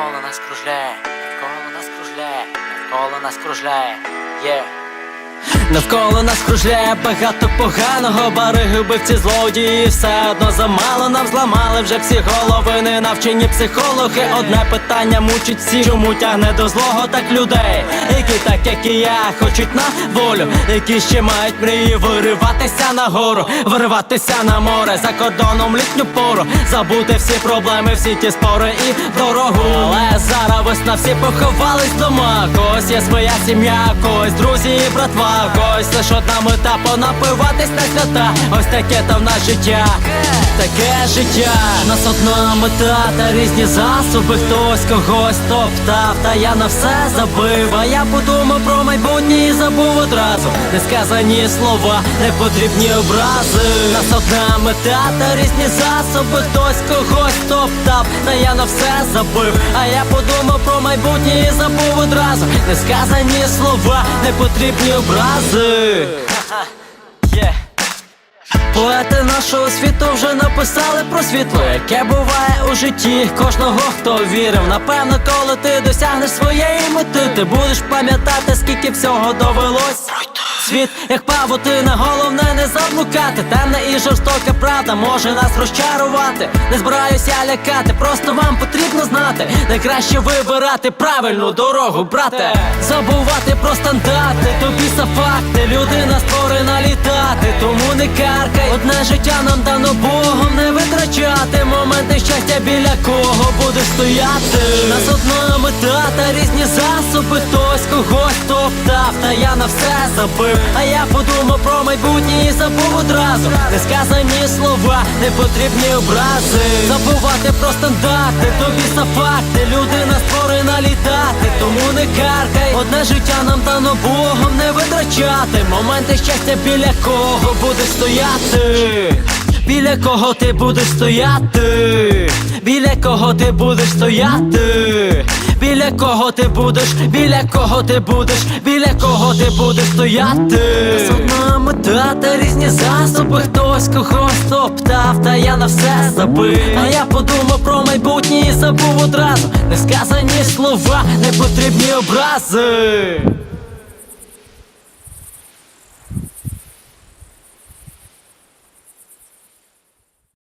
нас кружляє, навколо нас кружляє, навколо нас кружляє, є. Навколо нас кружляє багато поганого, бариги, вбивці, злодії, все одно замало нам зламали вже всі голови, не навчені психологи. Одне питання мучить всі, чому тягне до злого так людей, які так, як і я, хочуть на волю, які ще мають мрії вириватися на гору, вириватися на море, за кордоном літню пору, забути всі проблеми, всі ті спори і дорогу. Зараз весна всі поховались дома. Когось є своя сім'я, когось друзі і братва, когось лиш одна мета понапиватись на свята. Ось таке то в нас життя, таке життя. Нас одна мета та різні засоби. Хтось когось топтав, та я на все забив. А я подумав про майбутнє і забув одразу. Несказані слова, не потрібні образи. Нас одна мета та різні засоби. Хтось когось топтав, та я на все забив. А я подумав про майбутнє забув одразу. Несказані слова, не потрібні образи. Поети нашого світу вже написали про світло, яке буває у житті кожного, хто вірив. Напевно, коли ти досягнеш своєї мети, ти будеш пам'ятати, скільки всього довелось. Світ, як павутина, головне не заблукати. Темна і жорстока правда може нас розчарувати. Не збираюся лякати, просто вам потрібно знати. Найкраще вибирати правильну дорогу, брате. Забувати про стандарти, тобі за факти. Людина створена літати, тому не каркай. Одне життя нам дано Богом не витрачати. Моменти щастя біля кого будеш стояти. Нас одна мета та різні засоби. Хтось когось топтав, та я на все забив. А я подумав про майбутнє і забув одразу. Несказані слова, не потрібні образи. Забувати про стандарти, тобі за факти. Людина створена літати, тому не каркай. Одне життя нам дано Богом не витрачати. Моменти щастя біля кого будеш стояти. Біля кого ти будеш стояти? Біля кого ти будеш стояти? Біля кого ти будеш, біля кого ти будеш, біля кого ти будеш стояти? Одна мета та різні засоби, хтось когось топтав, та я на все забив. А я подумав про майбутнє і забув одразу. Несказані слова, не потрібні образи.